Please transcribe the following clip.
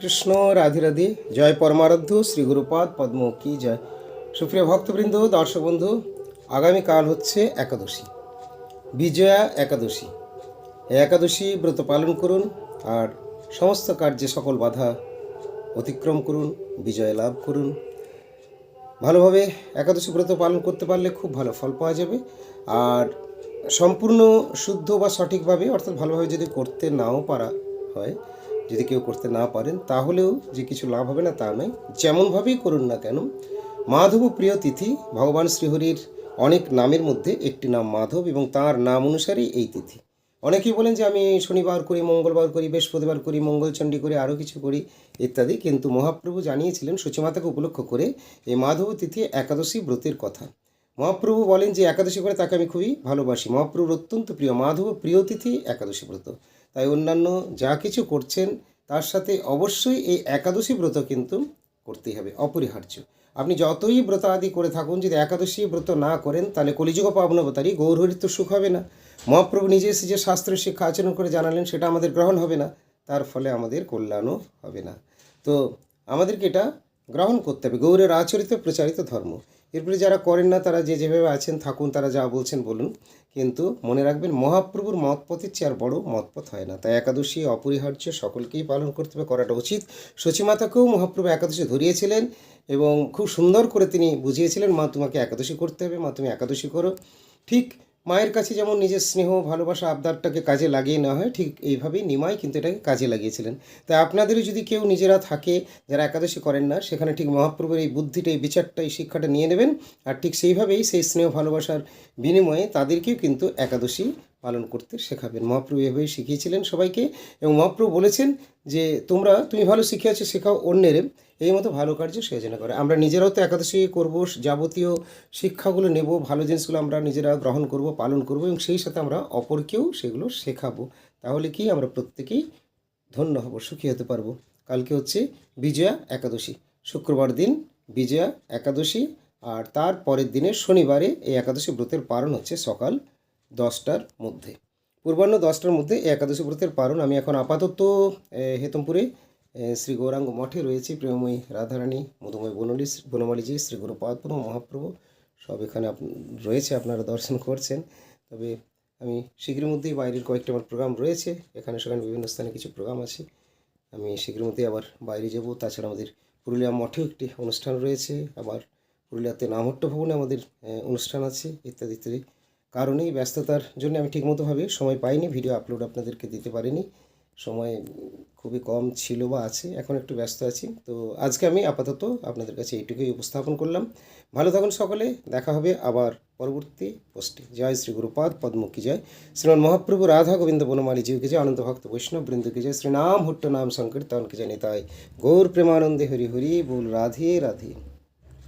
কৃষ্ণ, রাধে রাধে। জয় পরমারাধ্য, শ্রী গুরুপাদ পদ্ম কি জয়। সুপ্রিয় ভক্তবৃন্দ, দর্শক বন্ধু, আগামীকাল হচ্ছে একাদশী। বিজয়া একাদশী। একাদশী ব্রত পালন করুন আর সমস্ত কার্যে সকল বাধা অতিক্রম করুন, বিজয় লাভ করুন। ভালোভাবে একাদশী ব্রত পালন করতে পারলে খুব ভালো ফল পাওয়া যাবে। আর সম্পূর্ণ শুদ্ধ বা সঠিকভাবে, অর্থাৎ ভালোভাবে যদি করতে নাও পারা হয় যদি কেউ করতে না পারেন, তাহলেও যে কিছু লাভ হবে না তা নয়। যেমনভাবেই করুন না কেন, মাধব প্রিয় তিথি ভগবান শ্রীহরির অনেক নামের মধ্যে একটি নাম মাধব এবং তার নাম অনুসারেই এই তিথি। অনেকেই বলেন যে আমি শনিবার করি, মঙ্গলবার করি, বৃহস্পতিবার করি, মঙ্গলচণ্ডী করি, আরও কিছু করি ইত্যাদি, কিন্তু মহাপ্রভু জানিয়েছিলেন সূচিমাতাকে উপলক্ষ করে এই মাধব তিথি একাদশী ব্রতের কথা। মহাপ্রভু বলেন যে একাদশী করে তাকে আমি খুবই ভালোবাসি। মহাপ্রভুর অত্যন্ত প্রিয় মাধব প্রিয় তিথি একাদশী ব্রত। তাই অন্যান্য যা কিছু করছেন তার সাথে অবশ্যই এই একাদশী ব্রত কিন্তু করতেই হবে, অপরিহার্য। আপনি যতই ব্রত আদি করে থাকুন, যদি একাদশী ব্রত না করেন, তাহলে কলিযুগ পাবনবতারই গৌরহরির তো সুখ হবে না। মহাপ্রভু নিজে এসে যে শাস্ত্রের শিক্ষা আচরণ করে জানালেন, সেটা আমাদের গ্রহণ হবে না। তার ফলে আমাদের কল্যাণও হবে না। তো আমাদেরকে এটা গ্রহণ করতে হবে। গৌরের আচরিত প্রচারিত ধর্ম। এরপরে যারা করেন না, তারা যে যেভাবে আছেন, থাকুন, তারা যা বলছেন বলুন। কিন্তু মনে রাখবেন, মহাপ্রভুর মতপথের চেয়ে আর বড় মতপথ হয় না। তাই একাদশী অপরিহার্য সকলকেই পালন করতে হবে, করাটা উচিত। সচিমাতাকেও মহাপ্রভু একাদশী ধরিয়েছিলেন এবং খুব সুন্দর করে তিনি বুঝিয়েছিলেন, মা, তোমাকে একাদশী করতে হবে, মা, তুমি একাদশী করো। ঠিক মায়ের কাছে যেমন নিজের স্নেহ, ভালোবাসা, আবদারটাকে কাজে লাগিয়ে নেওয়া হয়, ঠিক এইভাবেই নিমাই কিন্তু এটাকে কাজে লাগিয়েছিলেন। তাই আপনাদেরও যদি কেউ নিজেরা থাকে, যারা একাদশী করেন না, সেখানে ঠিক মহাপ্রভুর এই বুদ্ধিটা, এই বিচারটা, এই শিক্ষাটা নিয়ে নেবেন। আর ঠিক সেইভাবেই সেই স্নেহ, ভালোবাসার বিনিময়ে তাদেরকেও কিন্তু একাদশী পালন করতে শেখাবেন। মহাপ্রভু এভাবেই শিখিয়েছিলেন সবাইকে এবং মহাপ্রভু বলেছেন যে, তোমরা, তুমি ভালো শিখিয়াছো, শেখাও অন্যের। এই মতো ভালো কার্য সেজন্য করে। আমরা নিজেরাও তো একাদশী করব, যাবতীয় শিক্ষাগুলো নেব, ভালো জিনিসগুলো আমরা নিজেরা গ্রহণ করব, পালন করব এবং সেই সাথে আমরা অপরকেও সেগুলো শেখাবো। তাহলে কি আমরা প্রত্যেকেই ধন্য হব, সুখী হতে পারব। কালকে হচ্ছে বিজয়া একাদশী। শুক্রবার দিন বিজয়া একাদশী আর তার পরের দিনে শনিবারে এই একাদশী ব্রতের পালন হচ্ছে সকাল দশটার মধ্যে। পূর্বাহ্ন দশটার মধ্যে একাদশী ব্রতের পালন। আমি এখন আপাতত হেতমপুরে শ্রী গৌরাঙ্গ মঠে রয়েছি। প্রেমময়ী রাধারানী, মধুময় বনলি, বনমালীজি, শ্রী গুরুপাদ মহাপ্রভু, সব এখানে রয়েছে। আপনারা দর্শন করছেন। তবে আমি শীঘ্রের মধ্যেই বাইরের কয়েকটা আমার প্রোগ্রাম রয়েছে। এখানে সেখানে বিভিন্ন স্থানে কিছু প্রোগ্রাম আছে। আমি শীঘ্রের মধ্যেই আবার বাইরে যাব। তাছাড়া আমাদের পুরুলিয়া মঠেও একটি অনুষ্ঠান রয়েছে। আবার পুরুলিয়াতে নামহট্ট ভবনে আমাদের অনুষ্ঠান আছে, ইত্যাদি ইত্যাদি। কারণে এই ব্যস্ততার জন্য আমি ঠিকমতোভাবে সময় পাইনি ভিডিও আপলোড আপনাদেরকে দিতে পারিনি। সময় খুবই কম ছিল বা আছে, এখন একটু ব্যস্ত আছি। তো আজকে আমি আপাতত আপনাদের কাছে এইটুকুই উপস্থাপন করলাম। ভালো থাকুন সকলে, দেখা হবে আবার পরবর্তী পোস্টে। জয় শ্রী গুরুপাদ পদ্মকি জয়। শ্রীমান মহাপ্রভু রাধা গোবিন্দ বনমালী জীবকে জয়, আনন্দ ভক্ত বৈষ্ণব বৃন্দকে জয়। শ্রীনাম, হুট্ট নাম, সংকীর্তন কে জানি তাই গৌর প্রেমানন্দে হরি হরি, বল রাধে রাধে।